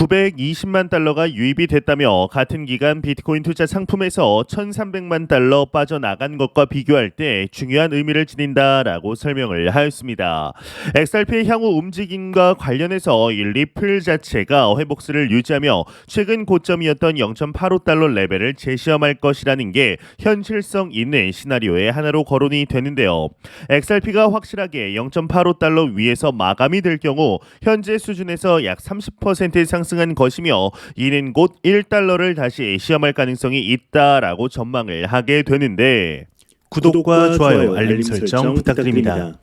920만 달러가 유입이 됐다며 같은 기간 비트코인 투자 상품에서 1,300만 달러 빠져나간 것과 비교할 때 중요한 의미를 지닌다라고 설명을 하였습니다. XRP의 향후 움직임과 관련해서 이 리플 자체가 회복세를 유지하며 최근 고점이었던 0.85달러 레벨을 재시험할 것이라는 게 현실성 있는 시나리오의 하나로 거론이 되는데요. XRP가 확실하게 0.85달러 위에서 마감이 될 경우 현재 수준에서 약 30% 상승 한 것이며 이는 곧 1달러를 다시 시험할 가능성이 있다라고 전망을 하게 되는데 구독과 좋아요, 알림 설정 부탁드립니다.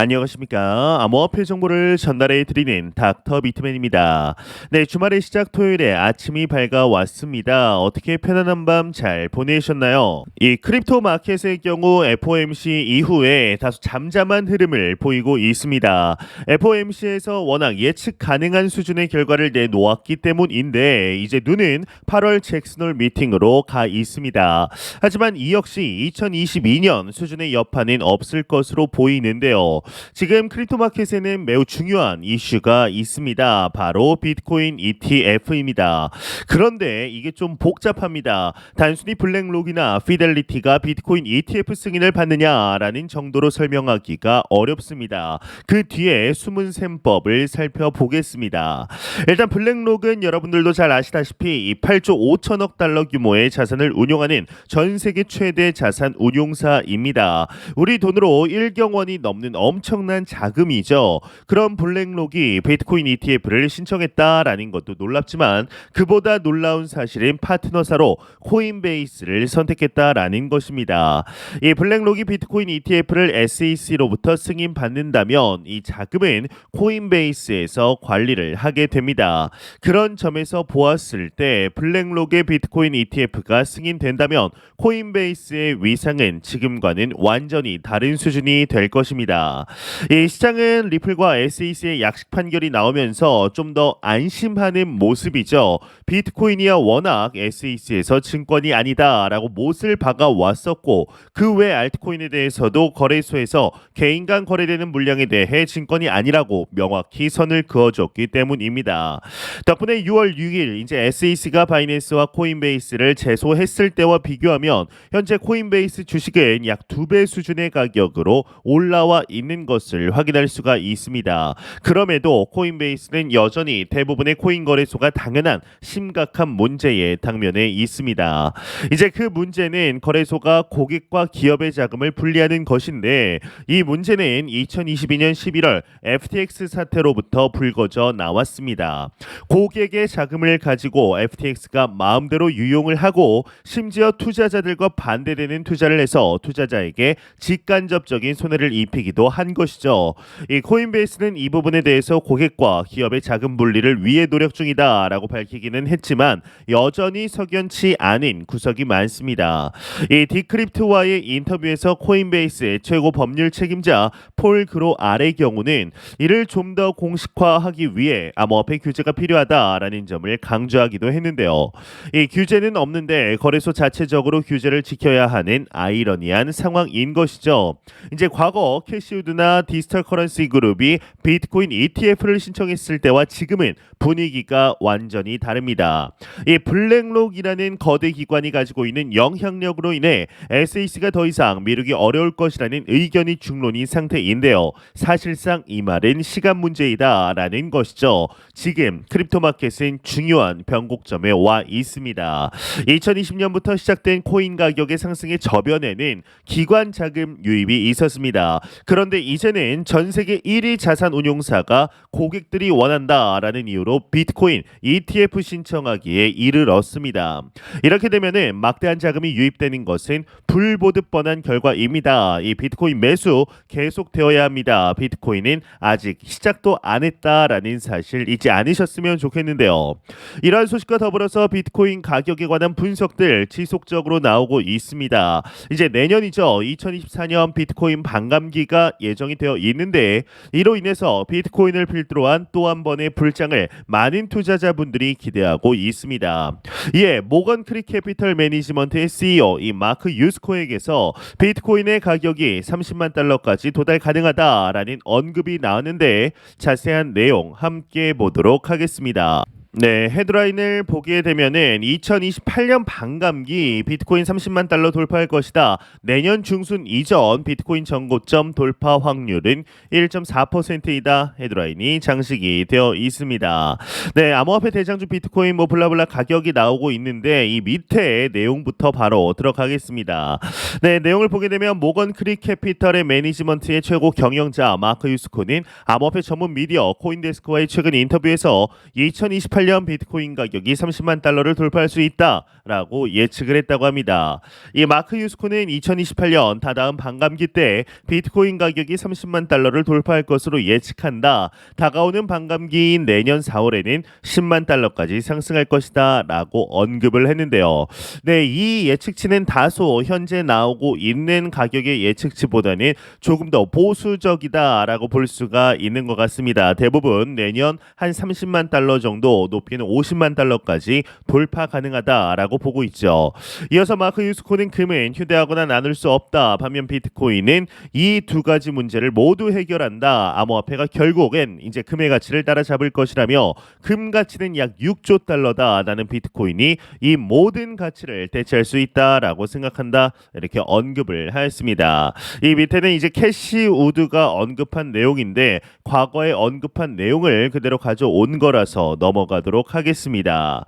안녕하십니까. 암호화폐 정보를 전달해 드리는 닥터 비트맨입니다. 네, 주말의 시작 토요일에 아침이 밝아왔습니다. 어떻게 편안한 밤 잘 보내셨나요? 이 크립토 마켓의 경우 FOMC 이후에 다소 잠잠한 흐름을 보이고 있습니다. FOMC에서 워낙 예측 가능한 수준의 결과를 내놓았기 때문인데 이제 눈은 8월 잭슨홀 미팅으로 가 있습니다. 하지만 이 역시 2022년 수준의 여파는 없을 것으로 보이는데요. 지금 크립토 마켓에는 매우 중요한 이슈가 있습니다. 바로 비트코인 ETF입니다. 그런데 이게 좀 복잡합니다. 단순히 블랙록이나 피델리티가 비트코인 ETF 승인을 받느냐라는 정도로 설명하기가 어렵습니다. 그 뒤에 숨은 셈법을 살펴보겠습니다. 일단 블랙록은 여러분들도 잘 아시다시피 이 8조 5천억 달러 규모의 자산을 운용하는 전 세계 최대 자산 운용사입니다. 우리 돈으로 1경 원이 넘는 엄 청난 자금이죠. 그런 블랙록이 비트코인 ETF를 신청했다라는 것도 놀랍지만 그보다 놀라운 사실은 파트너사로 코인베이스를 선택했다라는 것입니다. 이 블랙록이 비트코인 ETF를 SEC로부터 승인 받는다면 이 자금은 코인베이스에서 관리를 하게 됩니다. 그런 점에서 보았을 때 블랙록의 비트코인 ETF가 승인된다면 코인베이스의 위상은 지금과는 완전히 다른 수준이 될 것입니다. 이 시장은 리플과 SEC의 약식 판결이 나오면서 좀 더 안심하는 모습이죠. 비트코인이야 워낙 SEC에서 증권이 아니다라고 못을 박아 왔었고 그 외 알트코인에 대해서도 거래소에서 개인 간 거래되는 물량에 대해 증권이 아니라고 명확히 선을 그어줬기 때문입니다. 덕분에 6월 6일 이제 SEC가 바이낸스와 코인베이스를 제소했을 때와 비교하면 현재 코인베이스 주식은 약 두 배 수준의 가격으로 올라와 있는 것을 확인할 수가 있습니다. 그럼에도 코인베이스는 여전히 대부분의 코인 거래소가 당연한 심각한 문제에 당면해 있습니다. 이제 그 문제는 거래소가 고객과 기업의 자금을 분리하는 것인데 이 문제는 2022년 11월 FTX 사태로부터 불거져 나왔습니다. 고객의 자금을 가지고 FTX가 마음대로 유용을 하고 심지어 투자자들과 반대되는 투자를 해서 투자자에게 직간접적인 손해를 입히기도 한 것이죠. 이 코인베이스는 이 부분에 대해서 고객과 기업의 자금 분리를 위해 노력 중이다라고 밝히기는 했지만 여전히 석연치 않은 구석이 많습니다. 이 디크립트와의 인터뷰에서 코인베이스의 최고 법률 책임자 폴 그로 아의 경우는 이를 좀 더 공식화하기 위해 암호화폐 규제가 필요하다라는 점을 강조하기도 했는데요. 이 규제는 없는데 거래소 자체적으로 규제를 지켜야 하는 아이러니한 상황인 것이죠. 이제 과거 캐시우드 나 디지털 커런시 그룹이 비트코인 ETF를 신청했을 때와 지금은 분위기가 완전히 다릅니다. 이 블랙록이라는 거대 기관이 가지고 있는 영향력으로 인해 SEC가 더 이상 미루기 어려울 것이라는 의견이 중론인 상태인데요. 사실상 이 말은 시간 문제이다라는 것이죠. 지금 크립토 마켓은 중요한 변곡점에 와 있습니다. 2020년부터 시작된 코인 가격의 상승의 저변에는 기관 자금 유입이 있었습니다. 그런데 이제는 전 세계 1위 자산 운용사가 고객들이 원한다라는 이유로 비트코인 ETF 신청하기에 이르렀습니다. 이렇게 되면은 막대한 자금이 유입되는 것은 불보듯 뻔한 결과입니다. 이 비트코인 매수 계속되어야 합니다. 비트코인은 아직 시작도 안 했다라는 사실 잊지 않으셨으면 좋겠는데요. 이러한 소식과 더불어서 비트코인 가격에 관한 분석들 지속적으로 나오고 있습니다. 이제 내년이죠. 2024년 비트코인 반감기가 예 정이 되어 있는데 이로 인해서 비트코인을 필두로 한 또 한 번의 불장을 많은 투자자분들이 기대하고 있습니다. 이에 모건 크릭 캐피털 매니지먼트의 CEO 이 마크 유스코에게서 비트코인의 가격이 30만 달러까지 도달 가능하다라는 언급이 나왔는데 자세한 내용 함께 보도록 하겠습니다. 네, 헤드라인을 보게 되면은 2028년 반감기 비트코인 30만 달러 돌파할 것이다. 내년 중순 이전 비트코인 전고점 돌파 확률은 1.4%이다. 헤드라인이 장식이 되어 있습니다. 네, 암호화폐 대장주 비트코인 뭐 블라블라 가격이 나오고 있는데 이 밑에 내용부터 바로 들어가겠습니다. 네, 내용을 보게 되면 모건 크릭 캐피털의 매니지먼트의 최고 경영자 마크 유스코는 암호화폐 전문 미디어 코인데스크와의 최근 인터뷰에서 2028 2018년 비트코인 가격이 30만 달러를 돌파할 수 있다라고 예측을 했다고 합니다. 이 마크 유스코는 2028년 다다음 반감기 때 비트코인 가격이 30만 달러를 돌파할 것으로 예측한다. 다가오는 반감기인 내년 4월에는 10만 달러까지 상승할 것이다라고 언급을 했는데요. 네, 이 예측치는 다소 현재 나오고 있는 가격의 예측치보다는 조금 더 보수적이다라고 볼 수가 있는 것 같습니다. 대부분 내년 한 30만 달러 정도 높이는 50만 달러까지 돌파 가능하다라고 보고 있죠. 이어서 마크 유스코는 금은 휴대하거나 나눌 수 없다. 반면 비트코인은 이 두 가지 문제를 모두 해결한다. 암호화폐가 결국엔 이제 금의 가치를 따라잡을 것이라며 금 가치는 약 6조 달러다. 나는 비트코인이 이 모든 가치를 대체할 수 있다라고 생각한다. 이렇게 언급을 하였습니다. 이 밑에는 이제 캐시 우드가 언급한 내용인데 과거에 언급한 내용을 그대로 가져온 거라서 넘어가 도록 하겠습니다.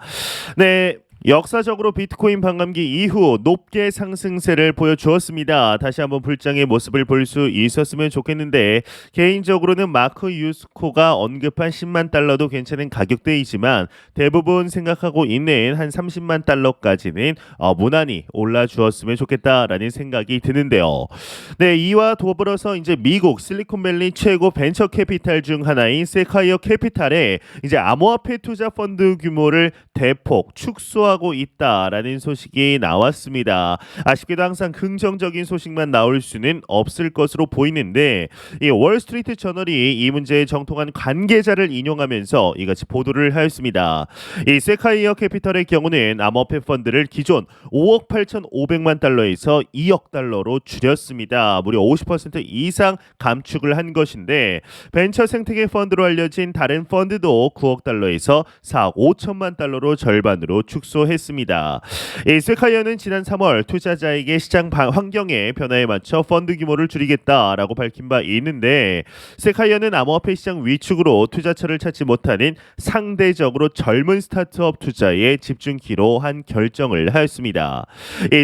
네. 역사적으로 비트코인 반감기 이후 높게 상승세를 보여주었습니다. 다시 한번 불장의 모습을 볼 수 있었으면 좋겠는데 개인적으로는 마크 유스코가 언급한 10만 달러도 괜찮은 가격대이지만 대부분 생각하고 있는 한 30만 달러까지는 어, 무난히 올라주었으면 좋겠다라는 생각이 드는데요. 네, 이와 더불어서 이제 미국 실리콘밸리 최고 벤처 캐피탈 중 하나인 세카이어 캐피탈에 이제 암호화폐 투자 펀드 규모를 대폭 축소하 하고 있다라는 소식이 나왔습니다. 아쉽게도 항상 긍정적인 소식만 나올 수는 없을 것으로 보이는데 이 월스트리트 저널이 이 문제에 정통한 관계자를 인용하면서 이같이 보도를 하였습니다. 이 세카이어 캐피털의 경우는 암호화폐 펀드를 기존 5억 8,500만 달러에서 2억 달러로 줄였습니다. 무려 50% 이상 감축을 한 것인데 벤처 생태계 펀드로 알려진 다른 펀드도 9억 달러에서 4억 5천만 달러로 절반으로 축소 했습니다. 세카이어는 지난 3월 투자자에게 시장 환경의 변화에 맞춰 펀드 규모를 줄이겠다라고 밝힌 바 있는데 세카이어는 암호화폐 시장 위축으로 투자처를 찾지 못하는 상대적으로 젊은 스타트업 투자에 집중키로 한 결정을 하였습니다.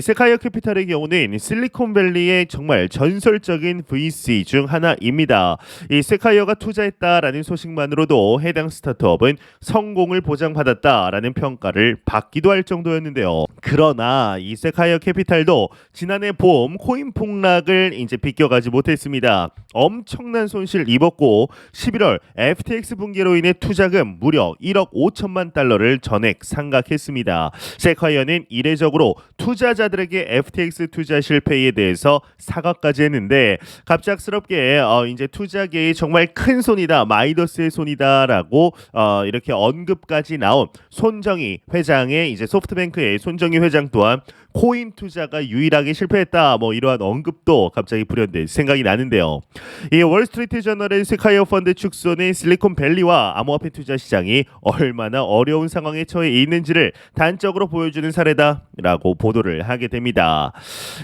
세카이어 캐피탈의 경우는 실리콘밸리의 정말 전설적인 VC 중 하나입니다. 이 세카이어가 투자했다라는 소식만으로도 해당 스타트업은 성공을 보장받았다라는 평가를 받기도 기도할 정도였는데요. 그러나 이 세카이어 캐피탈도 지난해 봄 코인 폭락을 이제 비껴가지 못했습니다. 엄청난 손실 입었고 11월 FTX 붕괴로 인해 투자금 무려 1억 5천만 달러를 전액 상각했습니다. 세카이어는 이례적으로 투자자들에게 FTX 투자 실패에 대해서 사과까지 했는데 갑작스럽게 어 이제 투자계의 정말 큰 손이다 마이더스의 손이다라고 어 이렇게 언급까지 나온 손정희 회장의 이제 소프트뱅크의 손정희 회장 또한 코인 투자가 유일하게 실패했다 뭐 이러한 언급도 갑자기 불현듯 생각이 나는데요. 이 월스트리트 저널의 스카이어 펀드 축소는 실리콘밸리와 암호화폐 투자 시장이 얼마나 어려운 상황에 처해 있는지를 단적으로 보여주는 사례다라고 보도를 하게 됩니다.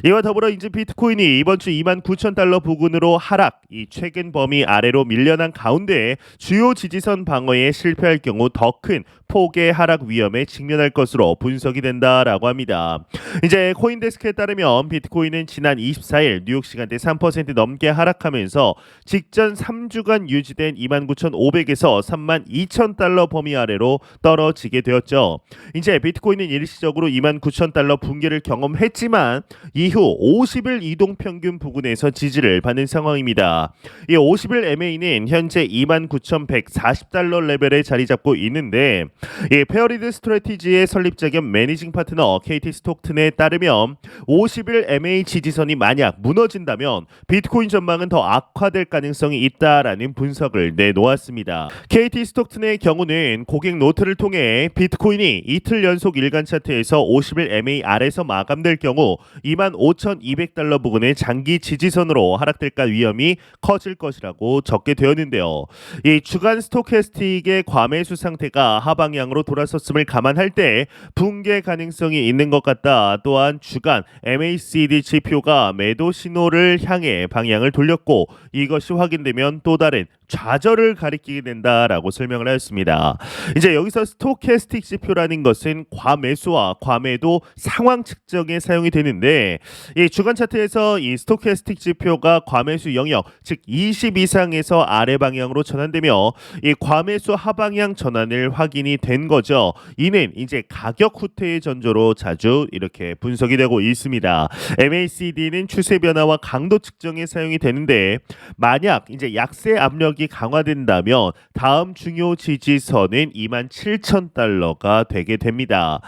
이와 더불어 이제 비트코인이 이번 주 2만 9천 달러 부근으로 하락, 이 최근 범위 아래로 밀려난 가운데 주요 지지선 방어에 실패할 경우 더 큰 폭의 하락 위험에 직면할 것으로 분석이 된다라고 합니다. 이제 코인데스크에 따르면 비트코인은 지난 24일 뉴욕 시간대 3% 넘게 하락하면서 직전 3주간 유지된 29,500에서 32,000달러 범위 아래로 떨어지게 되었죠. 이제 비트코인은 일시적으로 29,000달러 붕괴를 경험했지만 이후 50일 이동 평균 부근에서 지지를 받는 상황입니다. 이 50일 MA는 현재 29,140달러 레벨에 자리 잡고 있는데 이 페어리드 스트래티지의 설립자 겸 매니징 파트너 KT 스톡튼의 토큰에 따르면 50일 MA 지지선이 만약 무너진다면 비트코인 전망은 더 악화될 가능성이 있다라는 분석을 내놓았습니다. KT 스톡튼의 경우는 고객 노트를 통해 비트코인이 이틀 연속 일간 차트에서 50일 MA 아래서 마감될 경우 25,200달러 부근의 장기 지지선으로 하락될까 위험이 커질 것이라고 적게 되었는데요. 이 주간 스토캐스틱의 과매수 상태가 하방향으로 돌아섰음을 감안할 때 붕괴 가능성이 있는 것 같다. 또한 주간 MACD 지표가 매도 신호를 향해 방향을 돌렸고 이것이 확인되면 또 다른 좌절을 가리키게 된다라고 설명을 하였습니다. 이제 여기서 스토캐스틱 지표라는 것은 과매수와 과매도 상황 측정에 사용이 되는데 이 주간 차트에서 이 스토캐스틱 지표가 과매수 영역 즉 20 이상에서 아래 방향으로 전환되며 이 과매수 하방향 전환을 확인이 된 거죠. 이는 이제 가격 후퇴의 전조로 자주 이렇게 분석이 되고 있습니다. MACD는 추세 변화와 강도 측정에 사용이 되는데 만약 이제 약세 압력이 강화된다면 다음 중요 지지선은 27,000달러가 되게 됩니다.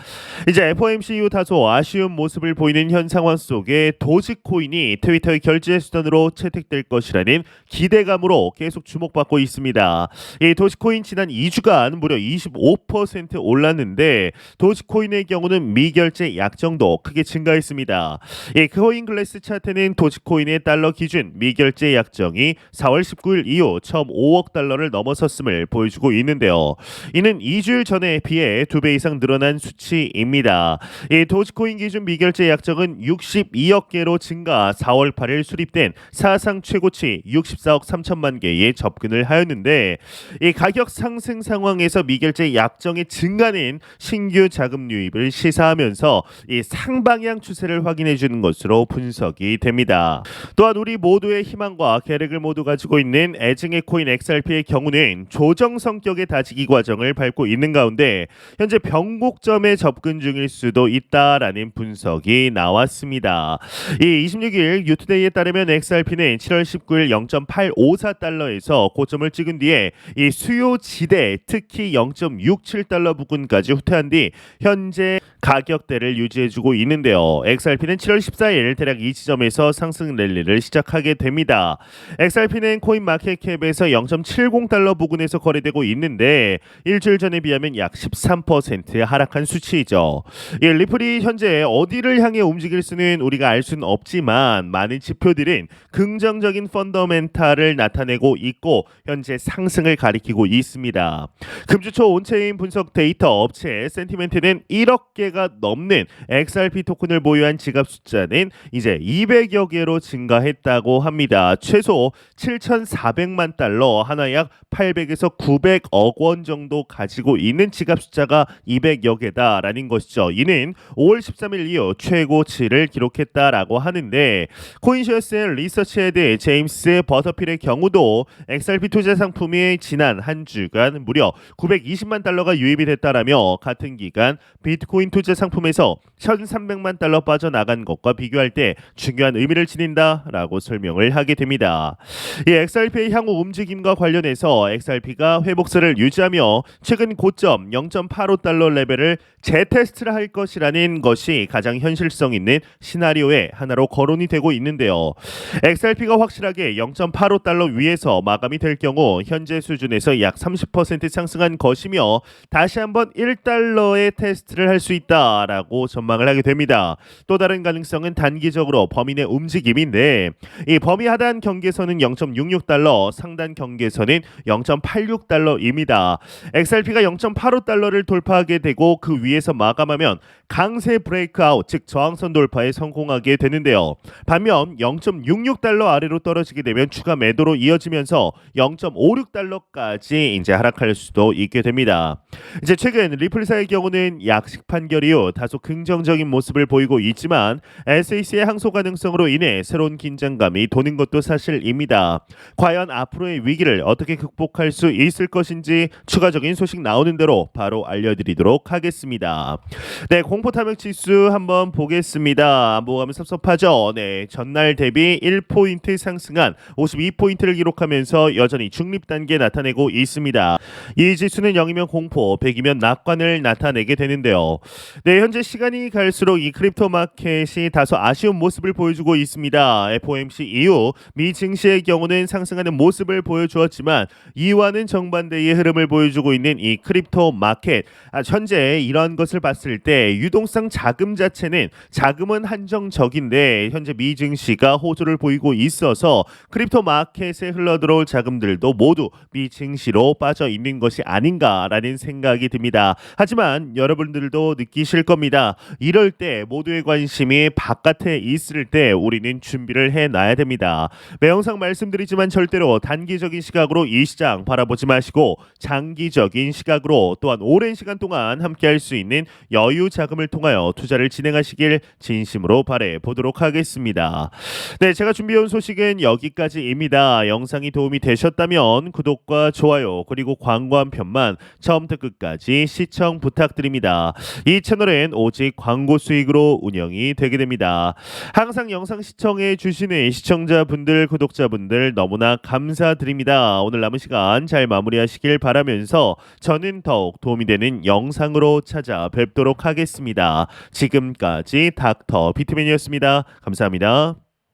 이제 FOMC 이후 다소 아쉬운 모습을 보이는 현 상황 속에 도지코인이 트위터의 결제 수단으로 채택될 것이라는 기대감으로 계속 주목받고 있습니다. 이 도지코인 지난 2주간 무려 25% 올랐는데 도지코인의 경우는 미결제 약정도 크게 증가했습니다. 이 코인글래스 차트는 도지코인의 달러 기준 미결제 약정이 4월 19일 이후 처음 5억 달러를 넘어섰음을 보여주고 있는데요. 이는 2주일 전에 비해 2배 이상 늘어난 수치입니다. 이 도지코인 기준 미결제 약정은 62억 개로 증가 4월 8일 수립된 사상 최고치 64억 3천만 개에 접근을 하였는데 이 가격 상승 상황에서 미결제 약정의 증가는 신규 자금 유입을 시사하면서 이 상방향 추세를 확인해 주는 것으로 분석이 됩니다. 또한 우리 모두의 희망과 계획을 모두 가지고 있는 애증의 코인 XRP의 경우는 조정 성격의 다지기 과정을 밟고 있는 가운데 현재 변곡점에 접근 중일 수도 있다라는 분석이 나왔습니다. 이 26일 유투데이에 따르면 XRP는 7월 19일 0.854달러에서 고점을 찍은 뒤에 이 수요 지대 특히 0.67달러 부근까지 후퇴한 뒤 현재 가격대를 유지해주고 있는데요. XRP는 7월 14일 대략 이 지점에서 상승 랠리를 시작하게 됩니다. XRP는 코인 마켓캡에서 0.70달러 부근에서 거래되고 있는데 일주일 전에 비하면 약 13% 하락한 수치이죠. 예, 리플이 현재 어디를 향해 움직일 수는 우리가 알 수는 없지만 많은 지표들은 긍정적인 펀더멘탈을 나타내고 있고 현재 상승을 가리키고 있습니다. 금주 초 온체인 분석 데이터 업체 센티멘트는 1억 개가 넘는 XRP 토큰을 보유한 지갑 숫자는 이제 200여 개로 증가했다고 합니다. 최소 7,400만 달러 하나 약 800에서 900억 원 정도 가지고 있는 지갑 숫자가 200여 개다라는 것이죠. 이는 5월 13일 이후 최고치를 기록했다라고 하는데 코인시어스의 리서치 헤드 제임스 버터필의 경우도 XRP 투자 상품이 지난 한 주간 무려 920만 달러가 유입이 됐다라며 같은 기간 비트코인 투자 상품에서 1,300만 달러 빠져나간 것과 비교할 때 중요한 의미를 지닌다라고 설명을 하게 됩니다. 이 XRP의 향후 움직임과 관련해서 XRP가 회복세를 유지하며 최근 고점 0.85달러 레벨을 재테스트를 할 것이라는 것이 가장 현실성 있는 시나리오의 하나로 거론이 되고 있는데요. XRP가 확실하게 0.85달러 위에서 마감이 될 경우 현재 수준에서 약 30% 상승한 것이며 다시 한번 1달러의 테스트를 할 수 있다 라고 전망을 하게 됩니다. 또 다른 가능성은 단기적으로 범인의 움직임인데 이 범위 하단 경계선은 0.66달러, 상단 경계선은 0.86달러입니다. XRP가 0.85달러를 돌파하게 되고 그 위에서 마감하면 강세 브레이크아웃 즉 저항선 돌파에 성공하게 되는데요. 반면 0.66달러 아래로 떨어지게 되면 추가 매도로 이어지면서 0.56달러까지 이제 하락할 수도 있게 됩니다. 이제 최근 리플사의 경우는 약식 판결 이후 다소 긍정적인 모습을 보이고 있지만 SAC의 항소 가능성으로 인해 새로운 긴장감이 도는 것도 사실입니다. 과연 앞으로의 위기를 어떻게 극복할 수 있을 것인지 추가적인 소식 나오는 대로 바로 알려드리도록 하겠습니다. 네, 공포 탐욕 지수 한번 보겠습니다. 뭐 하면 섭섭하죠. 네, 전날 대비 1포인트 상승한 52포인트를 기록하면서 여전히 중립 단계 나타내고 있습니다. 이 지수는 0이면 공포, 100이면 낙관을 나타내게 되는데요. 네, 현재 시간이 갈수록 이 크립토 마켓이 다소 아쉬운 모습을 보여주고 있습니다. FOMC 이후 미 증시의 경우는 상승하는 모습을 보여주었지만 이와는 정반대의 흐름을 보여주고 있는 이 크립토 마켓. 아, 현재 이러한 것을 봤을 때 유동성 자금 자체는 자금은 한정적인데 현재 미 증시가 호조를 보이고 있어서 크립토 마켓에 흘러들어올 자금들도 모두 미 증시로 빠져 있는 것이 아닌가라는 생각이 듭니다. 하지만 여러분들도 느끼 실 겁니다. 이럴 때 모두의 관심이 바깥에 있을 때 우리는 준비를 해 놔야 됩니다. 매영상 말씀드리지만 절대로 단기적인 시각으로 이 시장 바라보지 마시고 장기적인 시각으로 또한 오랜 시간 동안 함께 할 수 있는 여유 자금을 통하여 투자를 진행하시길 진심으로 바래 보도록 하겠습니다. 네, 제가 준비해온 소식은 여기까지입니다. 영상이 도움이 되셨다면 구독과 좋아요 그리고 광고 한 편만 처음부터 끝까지 시청 부탁드립니다. 이 채널은 오직 광고 수익으로 운영이 되게 됩니다. 항상 영상 시청해 주시는 시청자분들, 구독자분들 너무나 감사드립니다. 오늘 남은 시간 잘 마무리하시길 바라면서 저는 더욱 도움이 되는 영상으로 찾아뵙도록 하겠습니다. 지금까지 닥터 비트맨이었습니다. 감사합니다.